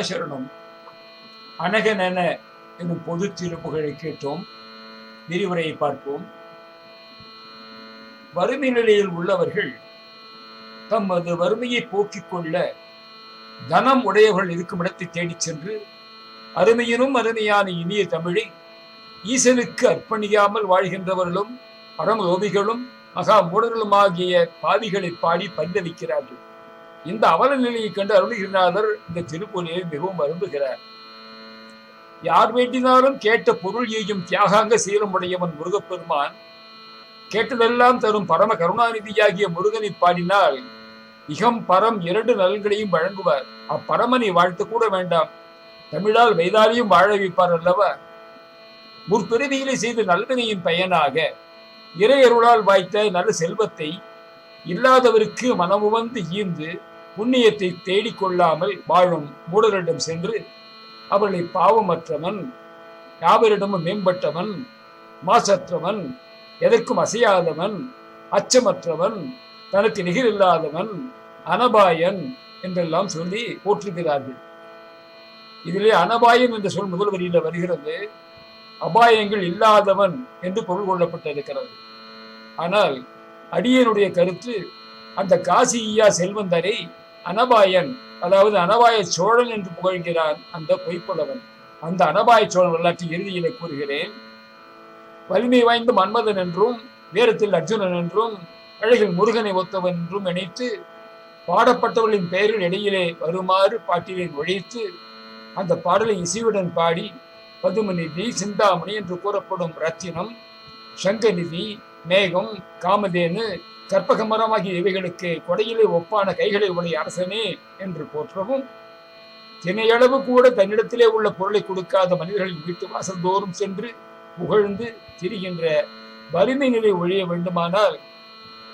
சிவசரணம் அனகனென என்னும் பொது திருப்புகளை கேட்டோம். விரிவுரையை பார்ப்போம். வறுமை நிலையில் உள்ளவர்கள் தமது வறுமையை போக்கிக் கொள்ள தனம் உடையவர்கள் இருக்கும் இடத்தை தேடிச் சென்று அருமையினும் அருமையான இனிய தமிழை ஈசனுக்கு அர்ப்பணியாமல் வாழ்கின்றவர்களும் பரமலோபிகளும் மகா மூடர்களும் ஆகிய பாவிகளை பாடி பரிதவிக்கிறார்கள். இந்த அவல நிலையை கண்டு அருணகிரிநாதர் இந்த திருப்பொலியை மிகவும் அரும்புகிறார் யார் வேண்டினாலும் கேட்ட பொருள் எய்யும் தியாகாங்க சீரமுடையவன் முருகப்பெருமான் கேட்டதெல்லாம் தரும் பரம கருணாநிதியாகிய முருகனை பாடினால் இகம் பரம் இரண்டு நலன்களையும் வழங்குவார். அப்பரமனை வாழ்த்து கூட வேண்டாம். தமிழால் வைதாலியும் வாழ வைப்பார் அல்லவா? முற்பிறவியிலே செய்த நல்வினையின் பயனாக இறையருளால் வாய்த்த நல்ல செல்வத்தை இல்லாதவருக்கு மனமுவந்து ஈந்து புண்ணியத்தை தேடிக்கொள்ளாமல் வாழும் மூடரிடம் சென்று அவர்களை பாவமற்றவன் யாவரிடமும் மேம்பட்டவன் மாசற்றவன் எதற்கும் அசையாதவன் அச்சமற்றவன் தனக்கு நிகரில்லாதவன் அனபாயன் என்றெல்லாம் சொல்லி போற்றுகிறார்கள். இதிலே அனபாயன் என்ற சொல் முதல் வரியில் வருகிறது. அபாயங்கள் இல்லாதவன் என்று பொருள் கொள்ளப்பட்டிருக்கிறது. ஆனால் அடியனுடைய கருத்து அந்த காசியா செல்வந்தரை அனபாயன் அதாவது அனபாய சோழன் என்று புகழ்கிறான் அந்த பொய்ப்புலவன். அந்த அனபாய சோழன் வரலாற்று இறுதியிலே கூறுகிறேன் வலிமை வாய்ந்த மன்மதன் என்றும் வீரத்தில் அர்ஜுனன் என்றும் அழகில் முருகனை ஒத்தவன் என்றும் நினைத்து பாடப்பட்டவர்களின் பெயரில் இடையிலே வருமாறு பாட்டிலே ஒழித்து அந்த பாடலை இசையுடன் பாடி பதுமநிதி சிந்தாமணி என்று கூறப்படும் ரத்தினம் சங்கநிதி மேகம் காமதேனு கற்பக மரமாகிய இவைகளுக்கு கொடையிலே ஒப்பான கைகளை உடைய அரசனே என்று போற்றவும் தினையளவு கூட தன்னிடத்திலே உள்ள பொருளை கொடுக்காத மனிதர்களின் வீட்டு வாசல் தோறும் சென்று புகழ்ந்து திரிகின்ற வறுமை நிலை ஒழிய வேண்டுமானால்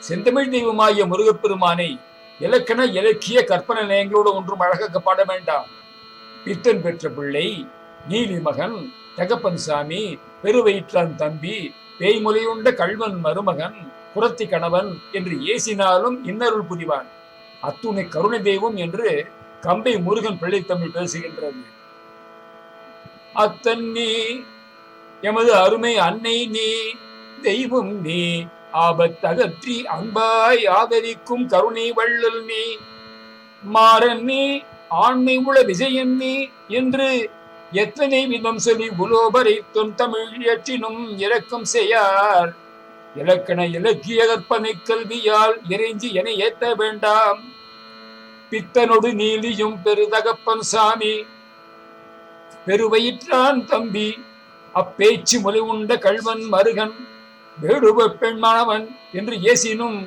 செந்தமிழ் தெய்வமாகிய முருகப்பெருமானை இலக்கண இலக்கிய கற்பனை நிலையங்களோடு ஒன்றும் அழகாக பாட வேண்டாம். பித்தன் பெற்ற பிள்ளை நீலி மகன் தகப்பன் சாமி பெருவயிற்றான் தம்பி பேய்மொழியுண்ட கல்வன் மருமகன் புறத்தி கணவன் என்று ஏசினாலும் இன்னருள் புரிவான். அத்துணை கருணை தெய்வம் என்று கம்பை முருகன் பிள்ளை தமிழ் பேசுகின்றது. அத்தன் நீ எமது அருமை அன்னை நீ தெய்வம் நீ ஆபத்தகற்றி அன்பாய் ஆதரிக்கும் கருணை வள்ளல் நீ. மாறன் நீ ஆண்மை உள விஜயன் நீ என்று எத்தனை விதம் சொல்லி உலோபரை தொன் தமிழ் இயற்றினும் இரக்கம் செய்யார். இலக்கண இலக்கிய கற்பனை கல்வியால் எரிஞ்சி என ஏத்த வேண்டாம். பித்தனொடு நீலியும் பெருதகப்பன் சாமி. பெருவயிற்றான் தம்பி அப்பேச்சு மொழி உண்ட கல்வன் மருகன் வேடுவ பெண்மானவன் என்று ஏசினும்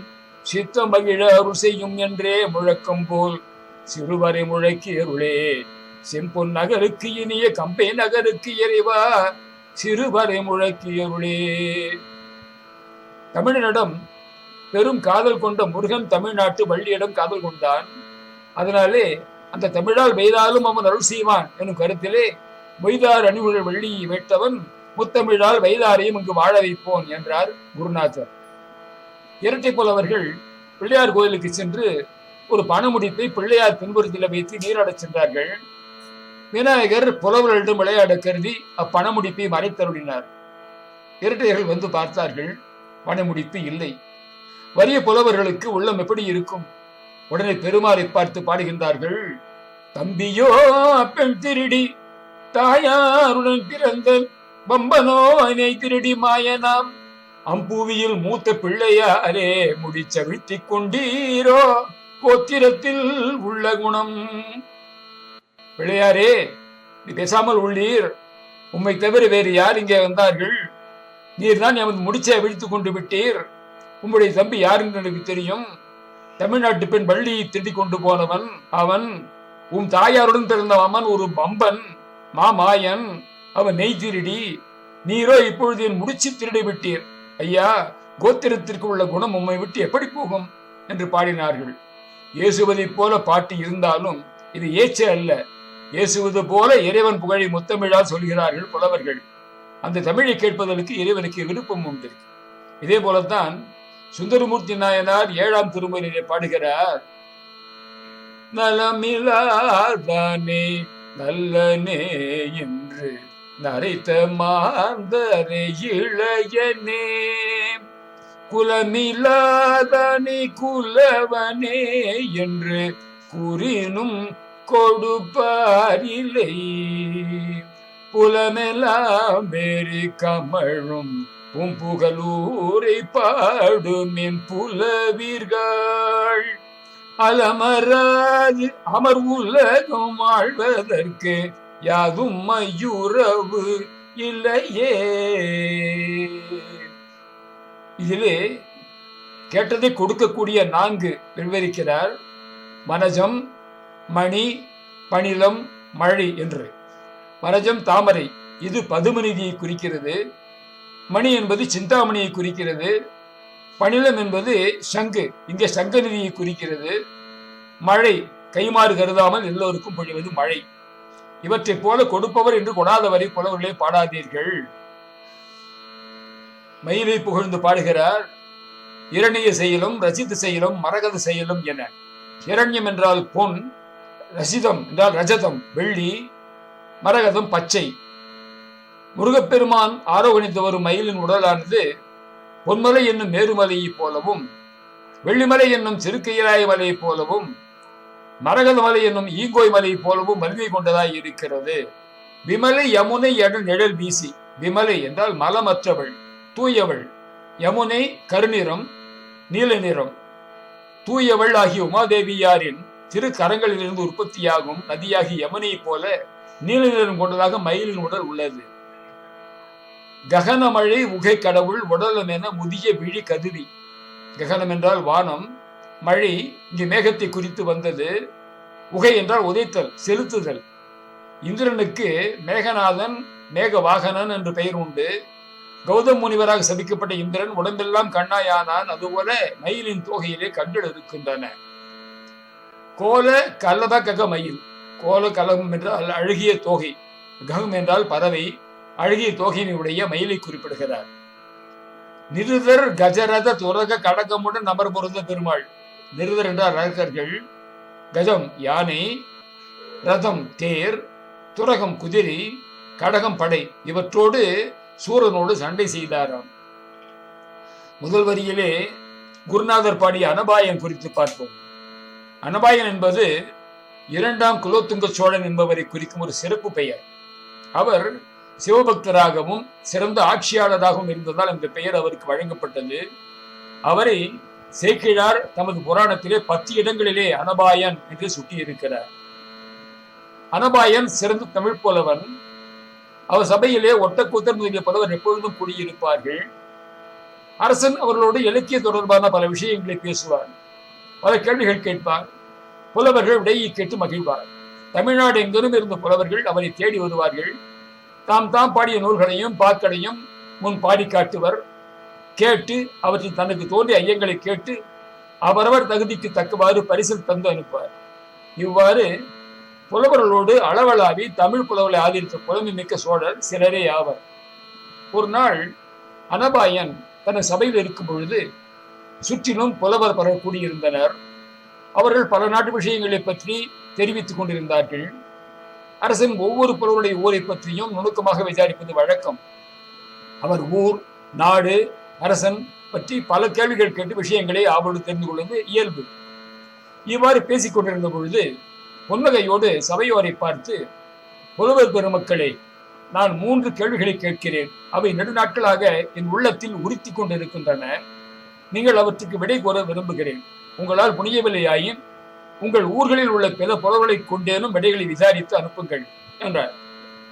சித்த மகிழ அருள் செய்யும் என்றே முழக்கம் போல் சிறுவரை முழக்கி அருளே. செம்பொன் நகருக்கு இனிய கம்பை நகருக்கு இறைவா சிறுவரை முழக்கி அருளே. தமிழனிடம் பெரும் காதல் கொண்ட முருகன் தமிழ்நாட்டு வள்ளியிடம் காதல் கொண்டான். அதனாலே அந்த தமிழால் வெய்தாலும் அவன் அருள் செய்வான் எனும் கருத்திலே மொய்தார் அணிவுகள் வள்ளியை வைத்தவன் முத்தமிழால் வைதாரையும் இங்கு வாழ வைப்போன் என்றார் குருநாதர். இரட்டை புலவர்கள் பிள்ளையார் கோயிலுக்கு சென்று ஒரு பணமுடிப்பை பிள்ளையார் பின்புறத்தில் வைத்து நீராடச் சென்றார்கள். விநாயகர் புலவர்களிடம் விளையாட கருதி அப்பணமுடிப்பை மறைத்தருளினார். இரட்டையர்கள் வந்து பார்த்தார்கள். பணமுடிப்பு இல்லை. வறிய புலவர்களுக்கு உள்ளம் எப்படி இருக்கும்? உடனே பெருமாளை பார்த்து பாடுகின்றார்கள். தம்பியோ பெண் திருடி தாயாருடன் பிறந்த பம்பனோ அனை திருடி மாயனாம். அம்பூவியில் மூத்த பிள்ளையாரே முடிச்சவிழ்த்திக் கொண்டீரோ கோத்திரத்தில் உள்ள குணம். பிள்ளையாரே நீ பேசாமல் உள்ளீர். உம்மை தவிர வேறு யார் இங்கே வந்தார்கள்? நீர்தான் எமது முடிச்சை அவிழ்த்து கொண்டு விட்டீர். உம்முடைய தம்பி யார் என்று எனக்கு தெரியும். தமிழ்நாட்டு பெண் வள்ளியை திருடி கொண்டு போனவன் அவன். உன் தாயாருடன் பிறந்த அவன் ஒரு பம்பன் மாமாயன். அவன் நெய் திருடி நீரோ இப்பொழுது என் முடிச்சு திருடி விட்டீர். ஐயா கோத்திரத்திற்கு உள்ள குணம் உம்மை விட்டு எப்படி போகும்? என்று பாடினார்கள். இயேசுவதைப் போல பாட்டு இருந்தாலும் இது ஏச்சே அல்ல. இயேசுவது போல இறைவன் புகழை முத்தமிழால் சொல்கிறார்கள் புலவர்கள். அந்த தமிழை கேட்பதற்கு இறைவனுக்கு விருப்பம் உண்டு இதே போலத்தான் சுந்தரமூர்த்தி நாயனார் ஏழாம் திருமுறையிலே பாடுகிறார். நலமிலாதானே நல்லனே என்று நரைத்த மாந்தரே இளையனே. குலமில்லாதானே குலவனே என்று கூறினும் கொடுப்பாரில்லை புலமெல்லாம் மேரி கமழும். பூம்புகலூரை பாடுமின் புலவீர்கள். அலமராது அமர் உலகம் வாழ்வதற்கு யாதும் மயூரவு இல்லையே. இதிலே கேட்டதை கொடுக்கக்கூடிய நான்கு விவரிக்கிறார். மனஜம் மணி பணிலம் மழை என்று. மரஜம் தாமரை. இது பதுமநிதியை குறிக்கிறது. மணி என்பது சிந்தாமணியை குறிக்கிறது. பணிலம் என்பது சங்கு. இங்கே நிதியை குறிக்கிறது. மழை. கைமாறு கருதாமல் எல்லோருக்கும் பொழிவது மழை. இவற்றை போல கொடுப்பவர் என்று கொடாதவரை புலவர்களே பாடாதீர்கள். மயிலை புகழ்ந்து பாடுகிறார். இரணிய செயலும் ரசித்து செயலும் மரகத செயலும் என. இரண்யம் என்றால் பொன் ரசிதம் என்றால் ரஜதம் வெள்ளி மரகதம் பச்சை. முருகப்பெருமான் ஆரோகணித்து வரும் மயிலின் உடலானது பொன்மலை என்னும் மேருமலையைப் போலவும் வெள்ளிமலை என்னும் சிறுக்கையராய மலையைப் போலவும் மரகத மலை என்னும் ஈங்கோய் மலையைப் போலவும் வலிமை கொண்டதாய் இருக்கிறது. விமலை யமுனை எடல் நிழல் வீசி விமலை என்றால் மலமற்றவள் தூயவள். யமுனை கருநிறம் நீல நிறம். தூயவள் ஆகிய உமாதேவியாரின் திரு கரங்களிலிருந்து உற்பத்தியாகும் நதியாகி யமுனையைப் போல நீல நிறம் கொண்டதாக மயிலின் உடல் உள்ளது. ககனமழை உகை கடவுள் உடலம் என முதிய விழி கதிரி. ககனம் என்றால் வானம். மழை இங்கு மேகத்தை குறித்து வந்தது. உகை என்றால் உதைத்தல் செலுத்துதல். இந்திரனுக்கு மேகநாதன் மேக வாகனன் என்று பெயர் உண்டு. கௌதம் முனிவராக சபிக்கப்பட்ட இந்திரன் உடம்பெல்லாம் கண்ணாயானான் அதுபோல மயிலின் தோகையிலே கண்கள் இருக்கின்றன. கோல கல்லதா கக மயில். கோல கலகம் என்றால் அழகிய தோகை. ககம் என்றால் பறவை அழகிய தோகையினுடைய மயிலை குறிப்பிடுகிறார். நிருதர் கஜரத துரக கடகமுடன் நபர் பொருந்த பெருமாள். நிருதர் என்றால் ரகர்கள் கஜம் யானை ரதம் தேர் துரகம் குதிரை கடகம் படை இவற்றோடு சூரனோடு சண்டை செய்தாராம். முதல் வரியிலே குருநாதர் பாடிய அனபாயம் குறித்து பார்ப்போம். அனபாயன் என்பது இரண்டாம் குலோத்துங்க சோழன் என்பவரை குறிக்கும் ஒரு சிறப்பு பெயர். அவர் சிவபக்தராகவும் சிறந்த ஆட்சியாளராகவும் இருந்ததால் இந்த பெயர் அவருக்கு வழங்கப்பட்டது. அவரை சேக்கிழார் தமது புராணத்திலே பத்து இடங்களிலே அனபாயன் என்று சுட்டியிருக்கிறார். அனபாயன் சிறந்த தமிழ் புலவன். அவர் சபையிலே ஒட்டக்கூத்தர் முதலிய பலவர் எப்பொழுதும் கூடியிருப்பார்கள். அரசன் அவர்களோடு இலக்கிய தொடர்பான பல விஷயங்களை பேசுவார். பல கேள்விகள் கேட்பார். புலவர்கள் விடையை கேட்டு மகிழ்வார் தமிழ்நாடு எங்கிலும் இருந்த புலவர்கள் அவரை தேடி வருவார்கள்? தாம் தாம் பாடிய நூல்களையும் பாக்களையும் முன் பாடி காட்டுவர். கேட்டு அவற்றில் தனக்கு தோன்றிய ஐயங்களை கேட்டு அவரவர் தகுதிக்கு தக்கவாறு பரிசில் தந்து அனுப்புவார். இவ்வாறு புலவர்களோடு அளவலாவி தமிழ் புலவர்களை ஆதரித்த புலமை மிக்க சோழர் சிலரே ஆவர். ஒரு நாள் அனபாயன் தனது சபையில் இருக்கும் பொழுது சுற்றிலும் புலவர் பலர் கூடியிருந்தனர். அவர்கள் பல நாட்டு விஷயங்களை பற்றி தெரிவித்துக் கொண்டிருந்தார்கள். அரசன் ஒவ்வொரு புலவருடைய ஊரை பற்றியும் நுணுக்கமாக விசாரிப்பது வழக்கம். அவர் ஊர் நாடு அரசன் பற்றி பல கேள்விகள் கேட்டு விஷயங்களை ஆவலோடு தெரிந்து கொள்வது இயல்பு. இவ்வாறு பேசிக் கொண்டிருந்த பொழுது புன்னகையோடு சபையோரை பார்த்து புலவர் பெருமக்களே நான் மூன்று கேள்விகளை கேட்கிறேன். அவை நெடுநாட்களாக என் உள்ளத்தில் உறுத்தி கொண்டிருக்கின்றன. நீங்கள் அவற்றுக்கு விடை கூற விரும்புகிறேன். உங்களால் முடியவில்லையாயின் உங்கள் ஊர்களில் உள்ள பிற புலவர்களை கொண்டேனும் விடைகளை விசாரித்து அனுப்புங்கள் என்றார்.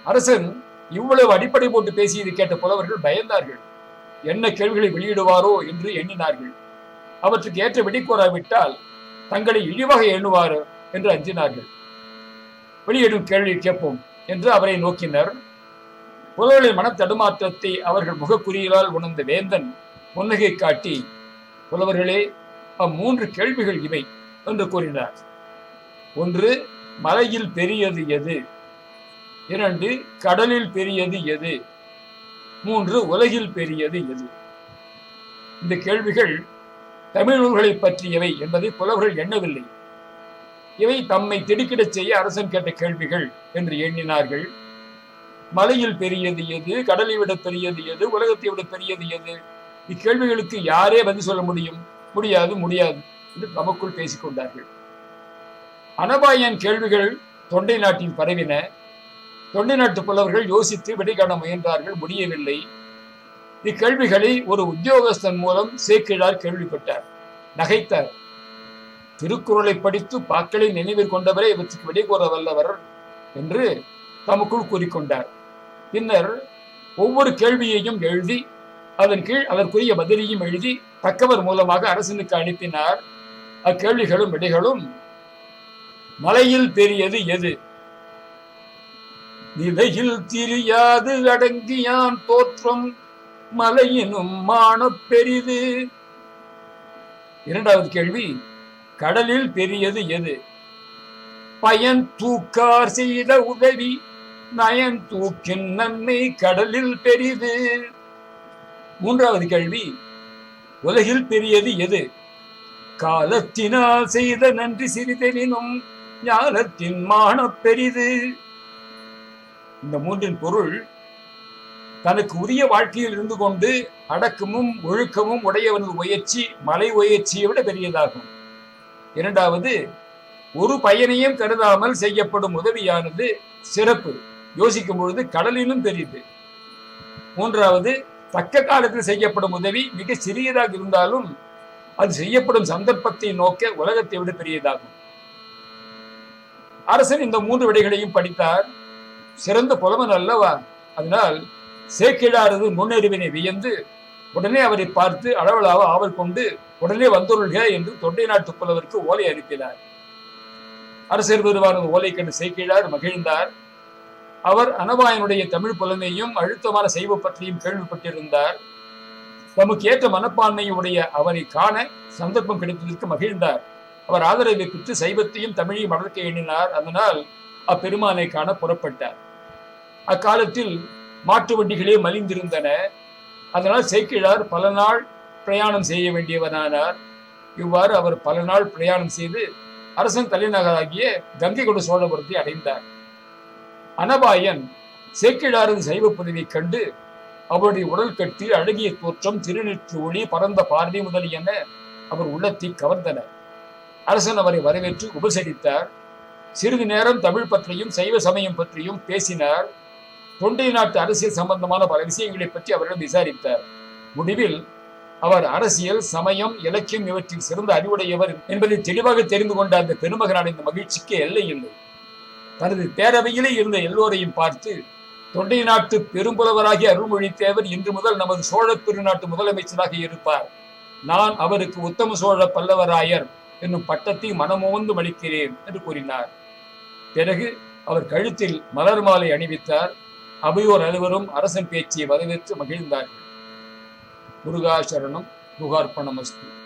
அரசன் இவ்வளவு அடிப்படை போட்டு பேசியது கேட்ட புலவர்கள் பயந்தார்கள். என்ன கேள்விகளை வெளியிடுவாரோ என்று எண்ணினார்கள். அவற்றுக்கு ஏற்ற விடை தங்களை இழிவாக எண்ணுவாரோ என்று அஞ்சினார்கள். வெளியிடும் கேள்வி கேட்போம் என்று அவரை நோக்கினர். புலவர்களின் மன தடுமாற்றத்தை அவர்கள் முகக்குறியலால் உணர்ந்த வேந்தன் புன்னகை காட்டி புலவர்களே அம்மூன்று கேள்விகள் இவை என்று கூறினார். ஒன்று மலையில் பெரியது எது? இரண்டு கடலில் பெரியது எது? மூன்று உலகில் பெரியது எது? இந்த கேள்விகள் தமிழ் நூல்களை பற்றியவை என்பதை புலவர்கள் எண்ணவில்லை. இவை தம்மை திடுக்கிடச் செய்ய அரசன் கேட்ட கேள்விகள் என்று எண்ணினார்கள். மலையில் பெரியது எது? கடலை விட பெரியது எது? உலகத்தை விட பெரியது எது? இக்கேள்விகளுக்கு யாரே பதில் சொல்ல முடியும்? முடியாது முடியாது என்று தமக்குள் பேசிக் கொண்டார்கள் அனபாயன் கேள்விகள் தொண்டை நாட்டில் பரவின. தொண்டை நாட்டு புலவர்கள் யோசித்து விடை காண முயன்றார்கள் முடியவில்லை. இக்கேள்விகளை ஒரு உத்தியோகஸ்தன் மூலம் சேக்கிழார் கேள்விப்பட்டார். நகைத்தார். திருக்குறளை படித்து பாக்களை நினைவில் கொண்டவரே இவற்றுக்கு விடை கூற வல்லவர் என்று தமக்குள் கூறிக்கொண்டார். பின்னர் ஒவ்வொரு கேள்வியையும் எழுதி அதன் கீழ் அதற்குரிய பதிலையும் எழுதி தக்கவர் மூலமாக அரசனுக்கு அனுப்பினார். அக்கேள்விகளும் விடைகளும் மலையில் பெரியது எது? நிலையில் திரியாது அடங்கியான் தோற்றம் மலையினும் மான பெரிது. இரண்டாவது கேள்வி கடலில் பெரியது எது? பயன் தூக்கார் செய்த உதவி நயன் தூக்கின் நன்மை கடலில் பெரிது. மூன்றாவது கேள்வி உலகில் பெரியது எது? காலத்தினால் செய்த நன்றி சிறிதெனினும் ஞானத்தின் மானப் பெரிது. இந்த மூன்றின் பொருள் தனக்கு உரிய வாழ்க்கையில் இருந்து கொண்டு அடக்கமும் ஒழுக்கமும் உடையவனது முயற்சி மலை முயற்சியை விட பெரியதாகும். இரண்டாவது ஒரு பயனையும் கருதாமல் செய்யப்படும் உதவியானது சிறப்பு. யோசிக்கும் பொழுது கடலிலும் பெரியது. மூன்றாவது தக்க காலத்தில் செய்யப்படும் உதவி மிக சிறியதாக இருந்தாலும் அது செய்யப்படும் சந்தர்ப்பத்தை நோக்க உலகத்தை விட பெரியதாகும். அரசன் இந்த மூன்று விடைகளையும் படித்தார். சிறந்த புலவன் அல்லவா? அதனால் சேக்கிழாரது முன்னறிவினை வியந்து உடனே அவரை பார்த்து அளவலாக ஆவல் கொண்டு உடனே வந்துருள்க என்று தொண்டை நாட்டு புலவருக்கு ஓலை அனுப்பினார். அரசர் பெருவானது ஓலை கண்டு சேக்கிழார் மகிழ்ந்தார். அவர் அனபாயனுடைய தமிழ் புலமையும் அழுத்தமான செய்வ பற்றியும் கேள்விப்பட்டிருந்தார். தமக்கு ஏற்ற மனப்பான்மையுடைய அவரை காண சந்தர்ப்பம் கிடைத்ததற்கு மகிழ்ந்தார். அவர் ஆதரவை பெற்று சைவத்தையும் தமிழையும் வளர்க்க எண்ணினார். அதனால் அப்பெருமானை காண புறப்பட்டார். அக்காலத்தில் மாட்டு வண்டிகளே மலிந்திருந்தன. அதனால் சேக்கிழார் பல நாள் பிரயாணம் செய்ய வேண்டியவரானார் இவ்வாறு அவர் பல நாள் பிரயாணம் செய்து அரசன் தலைநகராகிய கங்கை கொண்ட சோழபுரத்தை அடைந்தார். அனபாயன் சேக்கிழாரின் சைவ பதவியை கண்டு அவருடைய உடல் கட்டி அழகிய தோற்றம் திருநெற்று ஒளி பரந்த பார்வை முதலியன அவர் உள்ளத்தை கவர்ந்தன. அரசன் அவரை வரவேற்று உபசரித்தார். சிறிது நேரம் தமிழ் பற்றியும் சைவ சமயம் பற்றியும் பேசினார். தொண்டை நாட்டு அரசியல் சம்பந்தமான பல விஷயங்களை பற்றி அவரிடம் விசாரித்தார். முடிவில் அவர் அரசியல் சமயம் இலக்கியம் இவற்றில் சிறந்த அறிவுடையவர் என்பதை தெளிவாக தெரிந்து கொண்ட அந்த பெருமகன் அடைந்த மகிழ்ச்சிக்கு எல்லை இல்லை. தனது பேரவையிலே இருந்த எல்லோரையும் பார்த்து தொண்டை நாட்டு பெரும்புலவராகிய அருள்மொழித்தேவர் இன்று முதல் நமது சோழ பெருநாட்டு முதலமைச்சராக இருப்பார். நான் அவருக்கு உத்தம சோழ பல்லவராயர் என்னும் பட்டத்தை மனமோந்து மளிக்கிறேன் என்று கூறினார். பிறகு அவர் கழுத்தில் மலர் மாலை அணிவித்தார். அவையோர் அனைவரும் அரசன் பேச்சியை வரவேற்று மகிழ்ந்தார்கள். முருகாசரணம் புகார்ப்பணமஸ்து